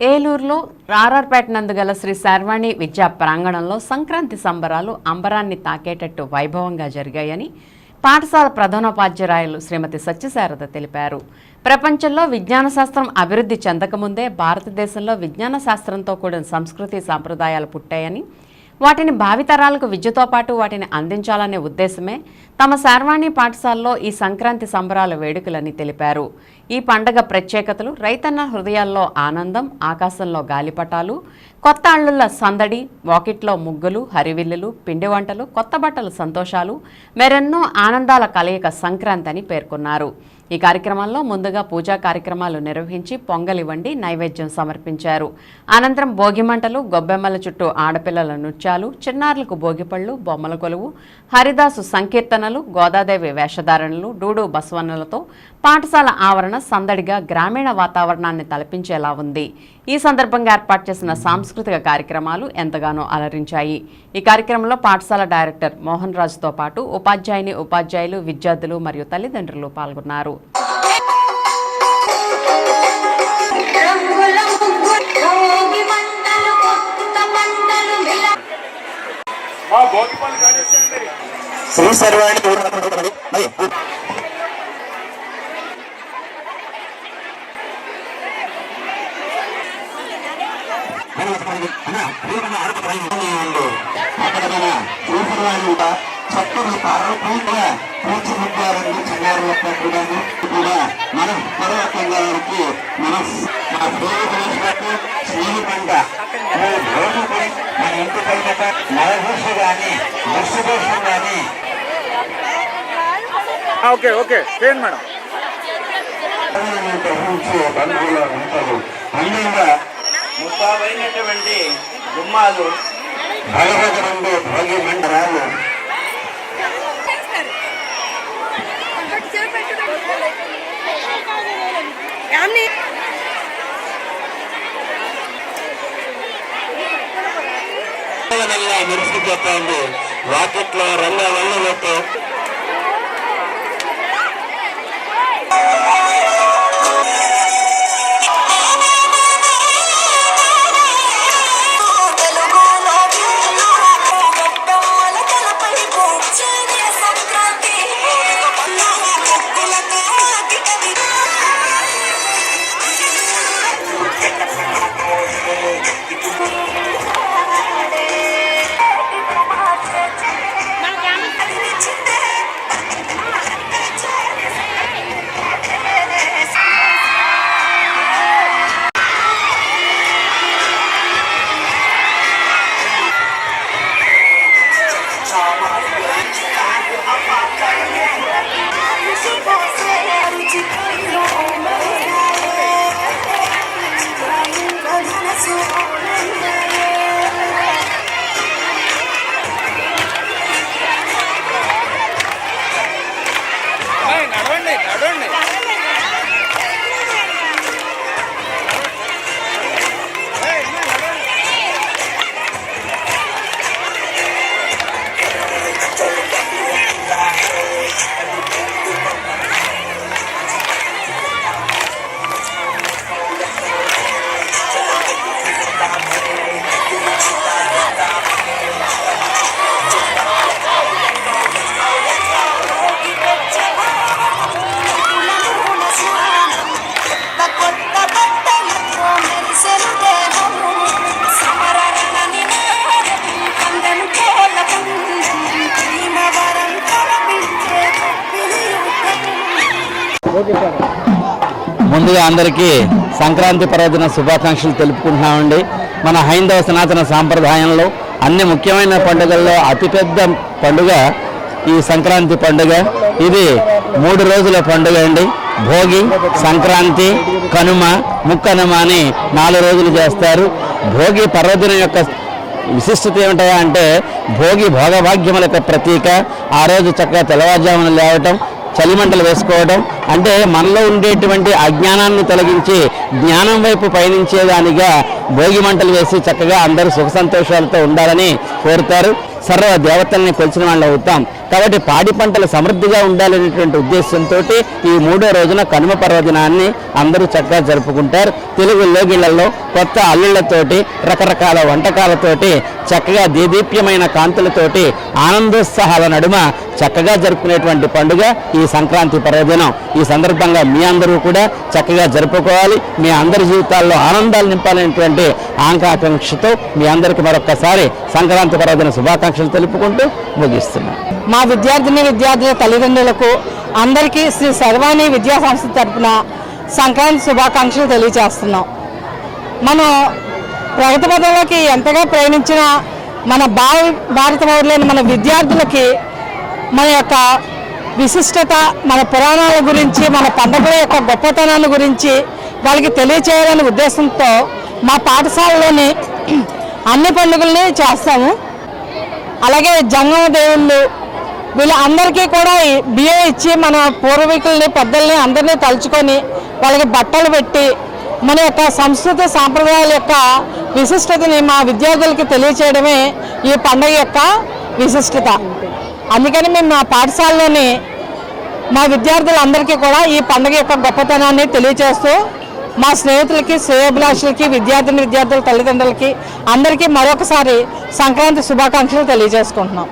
ఏలూరులో రారార్పేట నందు గల శ్రీ శర్వాణి విద్యా ప్రాంగణంలో సంక్రాంతి సంబరాలు అంబరాన్ని తాకేటట్టు వైభవంగా జరిగాయని పాఠశాల ప్రధానోపాధ్యాయురాయలు శ్రీమతి సత్యశారద తెలిపారు. ప్రపంచంలో విజ్ఞాన శాస్త్రం అభివృద్ధి చెందకముందే భారతదేశంలో విజ్ఞాన శాస్త్రంతో కూడిన సంస్కృతి సాంప్రదాయాలు పుట్టాయని వాటిని భావితరాలకు విద్యతో పాటు వాటిని అందించాలనే ఉద్దేశమే తమ శార్వాణి పాఠశాలలో ఈ సంక్రాంతి సంబరాల వేడుకలని తెలిపారు. ఈ పండగ ప్రత్యేకతలు రైతన్న హృదయాల్లో ఆనందం ఆకాశంలో గాలిపటాలు కొత్త అల్లుళ్ళ సందడి వాకిట్లో ముగ్గులు హరివిల్లులు పిండి వంటలు కొత్త బట్టలు సంతోషాలు మరెన్నో ఆనందాల కలయిక సంక్రాంతి అని పేర్కొన్నారు. ఈ కార్యక్రమంలో ముందుగా పూజా కార్యక్రమాలు నిర్వహించి పొంగలి వండి నైవేద్యం సమర్పించారు. అనంతరం భోగిమంటలు గొబ్బెమ్మల చుట్టూ ఆడపిల్లల నృత్యాలు చిన్నారులకు భోగిపళ్ళు బొమ్మల కొలువు హరిదాసు సంకీర్తనలు గోదాదేవి వేషధారణలు డూడు బసవన్నలతో పాఠశాల ఆవరణ సందడిగా గ్రామీణ వాతావరణాన్ని తలపించేలా ఉంది. ఈ సందర్భంగా ఏర్పాటు చేసిన సాంస్కృతిక కార్యక్రమాలు ఎంతగానో అలరించాయి. ఈ కార్యక్రమంలో పాఠశాల డైరెక్టర్ మోహన్ రాజుతో పాటు ఉపాధ్యాయుని ఉపాధ్యాయులు విద్యార్థులు మరియు తల్లిదండ్రులు పాల్గొన్నారు. రంగుల ముగ్గులు భోగి మంటలు కొత్త మంటలు మిల మా భోగిపల్లి కానివ్వండి శ్రీ సర్వాణి పూర్వపడి మరి చక్కని పూర్తిదిద్దాలని చిన్నారులకు కూడాను కూడా మనం పూర్వకంగా వారికి మనం మన పూర్వకులకు స్నేహితంగా రోజుకి మన ఇంటి పైన నరభూష కానీ దృష్టిదోషం కానీ ఓకే ఓకే. చేయండి మేడం. బంధువులు ఉంటారు అందంగా ముస్తాబైనటువంటి గుమ్మాలు. భగవతుడు భోగి మండరాలు ఏమని నెల మెరిసిపోతుంది రాకెట్లో రంగ వల్లలతో నడవండి నడవండి ముందుగా అందరికీ సంక్రాంతి పర్వదిన శుభాకాంక్షలు తెలుపుకుంటున్నామండి. మన హైందవ సనాతన సాంప్రదాయంలో అన్ని ముఖ్యమైన పండుగల్లో అతిపెద్ద పండుగ ఈ సంక్రాంతి పండుగ. ఇది మూడు రోజుల పండుగ అండి. భోగి సంక్రాంతి కనుమ ముక్కనుమ అని నాలుగు రోజులు చేస్తారు. భోగి పర్వదినం యొక్క విశిష్టత ఏమిటయా అంటే భోగి భోగభాగ్యముల యొక్క ప్రతీక. ఆ రోజు చక్కగా తెల్లవారుజామున లేవటం చలిమంటలు వేసుకోవడం అంటే మనలో ఉండేటువంటి అజ్ఞానాన్ని తొలగించి జ్ఞానం వైపు పయనించేదానిగా భోగి మంటలు వేసి చక్కగా అందరూ సుఖ సంతోషాలతో ఉండాలని కోరుతారు. సర్వ దేవతల్ని కొలిచిన వాళ్ళు అవుతాం. కాబట్టి పాడి పంటలు సమృద్ధిగా ఉండాలనేటువంటి ఉద్దేశంతో ఈ మూడో రోజున కనుమ పర్వదినాన్ని అందరూ చక్కగా జరుపుకుంటారు. తెలుగు లోగిళ్ళలో కొత్త అల్లుళ్ళతోటి రకరకాల వంటకాలతోటి చక్కగా దేదీప్యమైన కాంతులతోటి ఆనందోత్సాహాల నడుమ చక్కగా జరుపుకునేటువంటి పండుగ ఈ సంక్రాంతి పర్వదినం. ఈ సందర్భంగా మీ అందరూ కూడా చక్కగా జరుపుకోవాలి. మీ అందరి జీవితాల్లో ఆనందాలు నింపాలనేటువంటి ఆకాంక్షతో మీ అందరికీ మరొక్కసారి సంక్రాంతి పర్వదిన శుభాకాంక్షలు తెలుపుకుంటూ ముగిస్తున్నాను మా విద్యార్థిని విద్యార్థుల తల్లిదండ్రులకు అందరికీ శ్రీ సర్వాణి విద్యా సంస్థ తరపున సంక్రాంతి శుభాకాంక్షలు తెలియజేస్తున్నాం. మనం ప్రగతి పదంలోకి ఎంతగా ప్రయాణించిన మన భావ భారత పౌరులైన మన విద్యార్థులకి మన యొక్క విశిష్టత మన పురాణాల గురించి మన పండుగల యొక్క గొప్పతనాన్ని గురించి వాళ్ళకి తెలియచేయాలనే ఉద్దేశంతో మా పాఠశాలలోని అన్ని పండుగల్ని చేస్తాము. అలాగే జంగమ దేవుళ్ళు వీళ్ళందరికీ కూడా ఈ బియ్యం ఇచ్చి మన పూర్వీకుల్ని పెద్దల్ని అందరినీ తలుచుకొని వాళ్ళకి బట్టలు పెట్టి మన యొక్క సంస్కృతి సాంప్రదాయాల యొక్క విశిష్టతని మా విద్యార్థులకి తెలియచేయడమే ఈ పండుగ యొక్క విశిష్టత. అందుకని మేము మా పాఠశాలలోని మా విద్యార్థులందరికీ కూడా ఈ పండుగ యొక్క గొప్పతనాన్ని తెలియచేస్తూ మా స్నేహితులకి శ్రేయోభిలాషులకి విద్యార్థిని విద్యార్థుల తల్లిదండ్రులకి అందరికీ మరొకసారి సంక్రాంతి శుభాకాంక్షలు తెలియజేసుకుంటున్నాం.